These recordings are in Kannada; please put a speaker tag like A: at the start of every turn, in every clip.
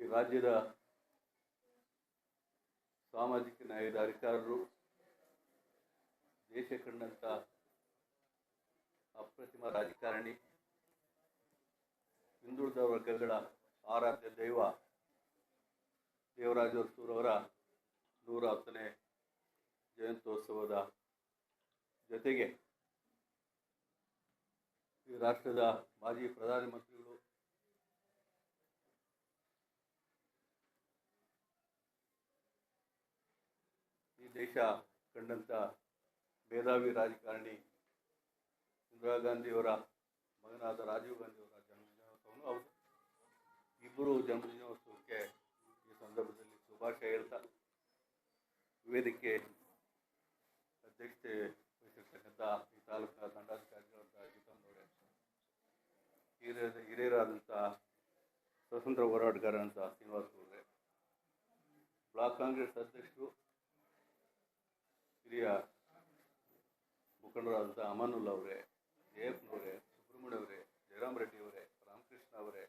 A: ರಾಜ್ಯದ ಸಾಮಾಜಿಕ ನ್ಯಾಯದ ಅಧಿಕಾರರು ದೇಶ ಕಂಡಂತ ಅಪ್ರತಿಮ ರಾಜಕಾರಣಿ, ಹಿಂದುಳಿದ ವರ್ಗಗಳ ಆರಾಧ್ಯ ದೈವ ದೇವರಾಜ ಅರಸೂರವರ ನೂರ ಹತ್ತನೇ ಜಯಂತ್ಯೋತ್ಸವದ ಜೊತೆಗೆ ಈ ರಾಷ್ಟ್ರದ ಮಾಜಿ ಪ್ರಧಾನಮಂತ್ರಿಗಳು ಈ ದೇಶ ಕಂಡಂಥ ಮೇಧಾವಿ ರಾಜಕಾರಣಿ ಇಂದಿರಾ ಗಾಂಧಿಯವರ ಮಗನಾದ ರಾಜೀವ್ ಗಾಂಧಿಯವರ ಜನ್ಮದಿನೋತ್ಸವವನ್ನು ಅವರು ಇಬ್ಬರು ಜನ್ಮದಿನೋತ್ಸವಕ್ಕೆ ಈ ಸಂದರ್ಭದಲ್ಲಿ ಶುಭಾಶಯ ಹೇಳ್ತಾ ವೇದಿಕೆ ಅಧ್ಯಕ್ಷತೆ ವಹಿಸಿರ್ತಕ್ಕಂಥ ಈ ತಾಲೂಕಿನ ದಂಡಾಧಿಕಾರಿಗಳಂತ ಗೀತಮ್ಮನವರೇ ಹಿರಿಯ ಹಿರಿಯರಾದಂಥ ಸ್ವತಂತ್ರ ಹೋರಾಟಗಾರರಂಥ ಶ್ರೀನಿವಾಸ್ ಅವರೇ. ಬ್ಲಾಕ್ ಕಾಂಗ್ರೆಸ್ ಅಧ್ಯಕ್ಷರು, ಹಿರಿಯ ಮುಖಂಡರಾದಂಥ ಅಮಾನುಲ್ಲಾ ಅವರೇ ಜಯಪ್ಪನವರೇ ಸುಬ್ರಹ್ಮಣ್ಯ ಅವರೇ, ಜಯರಾಮ್ ರೆಡ್ಡಿ ಅವರೇ, ರಾಮಕೃಷ್ಣ ಅವರೇ,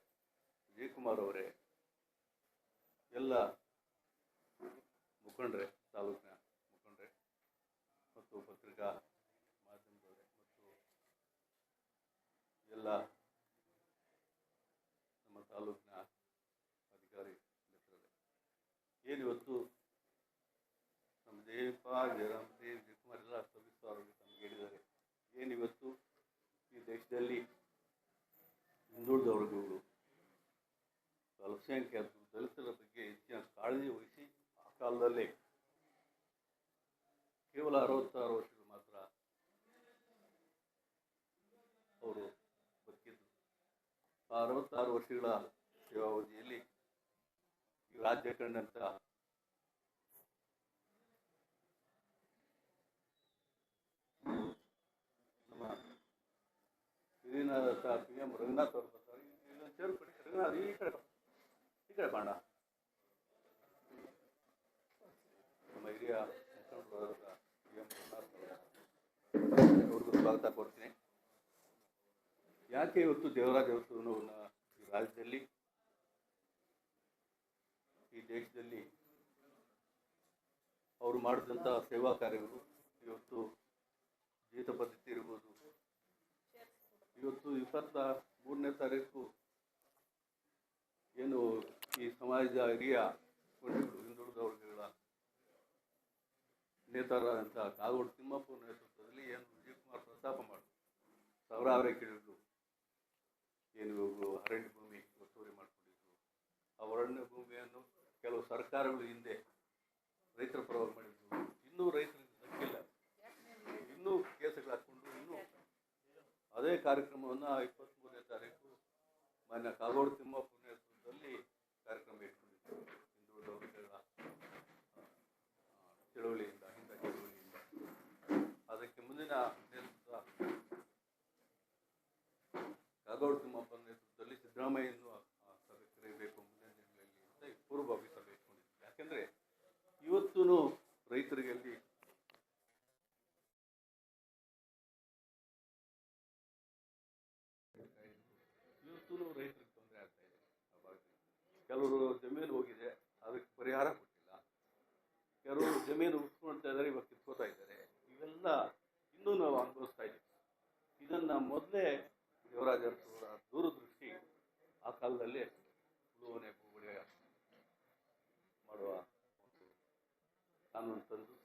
A: ವಿಜಯಕುಮಾರ್ ಅವರೇ, ಎಲ್ಲ ಮುಖಂಡ್ರೆ, ತಾಲೂಕಿನ ಮುಖಂಡ್ರೆ ಮತ್ತು ಪತ್ರಿಕಾ ಮಾಧ್ಯಮದವರೇ ಮತ್ತು ಎಲ್ಲ ನಮ್ಮ ತಾಲೂಕಿನ ಅಧಿಕಾರಿ ಏನಿವತ್ತು ನಮ್ಮ ಜಯಪ್ಪ, ಜಯರಾಮ್ ಏನಿವತ್ತು ಈ ದೇಶದಲ್ಲಿ ಹಿಂದುಳಿದ ವರ್ಗಗಳು ಅಲ್ಪಸಂಖ್ಯಾತರು ದಲಿತರ ಬಗ್ಗೆ ಹೆಚ್ಚಿನ ಕಾಳಜಿ ವಹಿಸಿ ಆ ಕಾಲದಲ್ಲಿ ಕೇವಲ ಅರವತ್ತಾರು ವರ್ಷಗಳು ಮಾತ್ರ ಅವರು ಬದುಕಿದ್ರು. ಆ ಅರವತ್ತಾರು ವರ್ಷಗಳ ಸೇವಾವಧಿಯಲ್ಲಿ ರಾಜ್ಯ ಕಂಡಂಥ ನಮ್ಮ ಹಿರಿಯನಾದಂಥ ಪಿ ಎಂ ರಂಗನಾಥ್ ಅವರು ಬರ್ತಾರೆ ಚೇರು ಕೊಡಿ ರಂಗನಾಥ್ ಈ ಕಡೆ. ಈ ಕಡೆ ಬಾಣ ನಮ್ಮ ಹಿರಿಯ ಪಿ ಎಂ ರಂಗನಾಥ್ ಅವ್ರಿಗೂ ಸ್ವಾಗತ ಕೊಡ್ತೀನಿ ಯಾಕೆ ಇವತ್ತು ದೇವರಾಜ ಉತ್ಸವವನ್ನು ಈ ರಾಜ್ಯದಲ್ಲಿ ಈ ದೇಶದಲ್ಲಿ ಅವರು ಮಾಡಿದಂಥ ಸೇವಾ ಕಾರ್ಯಗಳು ಇವತ್ತು ಜೀವಿತ ಪದ್ಧತಿ ಇರ್ಬೋದು ಇಪ್ಪತ್ತ ಮೂರನೇ ತಾರೀಕು ಏನು ಈ ಸಮಾಜದ ಹಿರಿಯ ಕೊಂಡಿಗಳು ಹಿಂದುಳಿದ ವರ್ಗಗಳ ನೇತಾರರಂಥ ಕಾಗೋಡು ತಿಮ್ಮಪ್ಪ ನೇತೃತ್ವದಲ್ಲಿ ಏನು ವಿಜಯಕುಮಾರ್ ಪ್ರಸ್ತಾಪ ಮಾಡಿದ್ರು. ಸಾವಿರಾರು ಕೇಳಿದ್ರು. ಏನು ಅರಣ್ಯ ಭೂಮಿ ಒತ್ತುವರಿ ಮಾಡಿಕೊಂಡಿದ್ರು. ಆ ಅರಣ್ಯ ಭೂಮಿಯನ್ನು ಕೆಲವು ಸರ್ಕಾರಗಳು ಹಿಂದೆ ರೈತರ ಪರವಾಗಿ ಮಾಡಿದ್ರು ಇನ್ನೂ ರೈತರಿಗೆ ದಕ್ಕಿಲ್ಲ ಇನ್ನೂ ಕೇಸುಗಳು ಹಾಕ್ಕೊಂಡು ಇನ್ನೂ ಅದೇ ಕಾರ್ಯಕ್ರಮವನ್ನು ಇಪ್ಪತ್ತ್ಮೂರನೇ ತಾರೀಕು ಮಾನ್ಯ ಕಾಗೋಡು ತಿಮ್ಮಪ್ಪ ನೇತೃತ್ವದಲ್ಲಿ ಕಾರ್ಯಕ್ರಮ ಇಟ್ಕೊಂಡಿದ್ದೇವೆ. ಹಿಂದೂ ವರ್ಗಗಳ ಆ, ಚಳುವಳಿಯಿಂದ ಹಿಂದ ಚಳುವಳಿಯಿಂದ ಅದಕ್ಕೆ ಮುಂದಿನ ನೇತೃತ್ವ ಕಾಗೋಡು ತಿಮ್ಮಪ್ಪ ನೇತೃತ್ವದಲ್ಲಿ ಸಿದ್ದರಾಮಯ್ಯನ್ನು ಆ ಸಭೆ ಕರೆಯಬೇಕು ಮುಂದಿನ ದಿನಗಳಲ್ಲಿ ಪೂರ್ವಭಾವಿ ಸಭೆ ಇಟ್ಕೊಂಡಿದ್ದೇವೆ. ಯಾಕೆಂದರೆ ಇವತ್ತೂ ರೈತರಿಗೆ ಕೆಲವರು ಜಮೀನು ಹೋಗಿದೆ, ಅದಕ್ಕೆ ಪರಿಹಾರ ಕೊಟ್ಟಿಲ್ಲ. ಕೆಲವರು ಜಮೀನು ಉಟ್ಕೊಳ್ತಾ ಇದ್ದಾರೆ, ಇವಾಗ ಕಿತ್ಕೋತಾ ಇದ್ದಾರೆ. ಇವೆಲ್ಲ ಇನ್ನೂ ನಾವು ಅನುಭವಿಸ್ತಾ ಇದ್ದೀವಿ. ಇದನ್ನು ಮೊದಲೇ ದೇವರಾಜ ಅರಸು ಅವರ ದೂರದೃಷ್ಟಿ ಆ ಕಾಲದಲ್ಲಿ ಉಳುವನೆ ಭೂಗುಳಿ ಮಾಡುವ ಒಂದು ಕಾನೂನು ತಂದು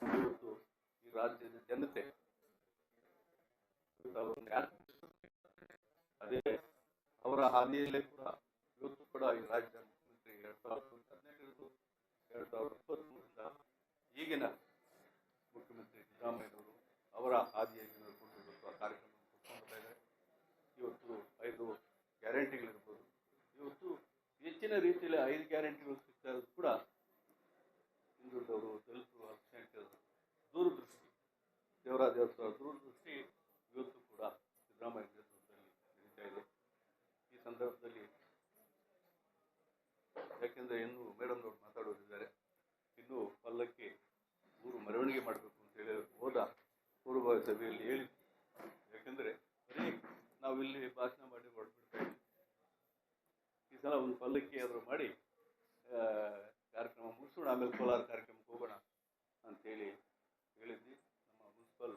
A: ಇವತ್ತು ಈ ರಾಜ್ಯದ ಜನತೆ ಅದೇ ಅವರ ಹಾದಿಯಲ್ಲೇ ಕೂಡ ಕೂಡ ಈ ರಾಜ್ಯದ ಮುಖ್ಯಮಂತ್ರಿ ಎರಡ್ ಸಾವಿರದ ಹದಿನೆಂಟರಿಂದ ಎರಡ್ ಸಾವಿರದ ಇಪ್ಪತ್ತ್ಮೂರರಿಂದ ಈಗಿನ ಮುಖ್ಯಮಂತ್ರಿ ಸಿದ್ದರಾಮಯ್ಯನವರು ಅವರ ಹಾದಿಯಲ್ಲಿ ಆ ಕಾರ್ಯಕ್ರಮ ಇವತ್ತು ಐದು ಗ್ಯಾರಂಟಿಗಳಿರ್ಬೋದು. ಇವತ್ತು ಹೆಚ್ಚಿನ ರೀತಿಯಲ್ಲಿ ಐದು ಗ್ಯಾರಂಟಿಗಳು ಸಿಗ್ತಾ ಇರೋದು ಕೂಡ ಹಿಂದುಳಿದವರು ದಲಿತರು ಅಲ್ಪಸಂಖ್ಯಾತರು ದೂರದೃಷ್ಟಿ ದೇವರಾಜ ಅರಸರ ದೂರದೃಷ್ಟಿ ಇವತ್ತು ಕೂಡ ಸಿದ್ದರಾಮಯ್ಯ ನೇತೃತ್ವದಲ್ಲಿ ನಡೀತಾ ಇದೆ ಈ ಸಂದರ್ಭದಲ್ಲಿ ಯಾಕೆಂದರೆ ಇನ್ನು ಮೇಡಮ್ನವ್ರು ಮಾತಾಡೋರಿದ್ದಾರೆ ಇನ್ನು ಪಲ್ಲಕ್ಕಿ ಊರು ಮೆರವಣಿಗೆ ಮಾಡಬೇಕು ಅಂತ ಹೇಳಿ ಹೋದ ಪೂರ್ವಭಾವಿ ಸಭೆಯಲ್ಲಿ ಹೇಳಿ. ಯಾಕಂದ್ರೆ ಬರೀ ನಾವಿಲ್ಲಿ ಭಾಷಣ ಮಾಡಿ ಹೊರಟ್ಬಿಡ್ತಾ ಇದ್ವಿ ಈ ಸಲ ಒಂದು ಪಲ್ಲಕ್ಕಿ ಆದರೂ ಮಾಡಿ ಕಾರ್ಯಕ್ರಮ ಮುಗಿಸೋಣ ಆಮೇಲೆ ಕೋಲಾರ ಕಾರ್ಯಕ್ರಮಕ್ಕೆ ಹೋಗೋಣ ಅಂತೇಳಿ ಹೇಳಿದ್ವಿ. ನಮ್ಮ ಮುನ್ಸಿಪಲ್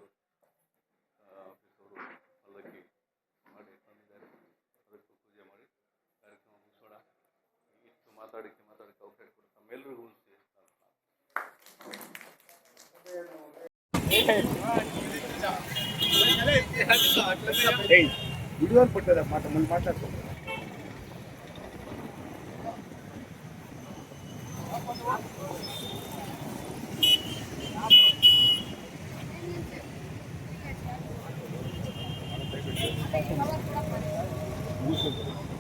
A: ಆಫೀಸ್ ಅವರು ಪಲ್ಲಕ್ಕಿ ಮಾಡಿ ತಂದಿದ್ದಾರೆ. ಪೂಜೆ ಮಾಡಿ ಕಾರ್ಯಕ್ರಮ ಮುಗಿಸೋಣ. ಇಷ್ಟು ಮಾತಾಡೋಕ್ಕೆ ಮಾತಾಡೋಕ್ಕೆ ಅವಕಾಶ ಕೊಡಿ ತಮ್ಮೆಲ್ಲರಿಗೂ ಒಂದು
B: ಹುಡುಗರು ಕೊಟ್ಟದ ಮಾತು ಮುಂದೆ ಮಾತಾಡ್ತಾರೆ
C: Thank you.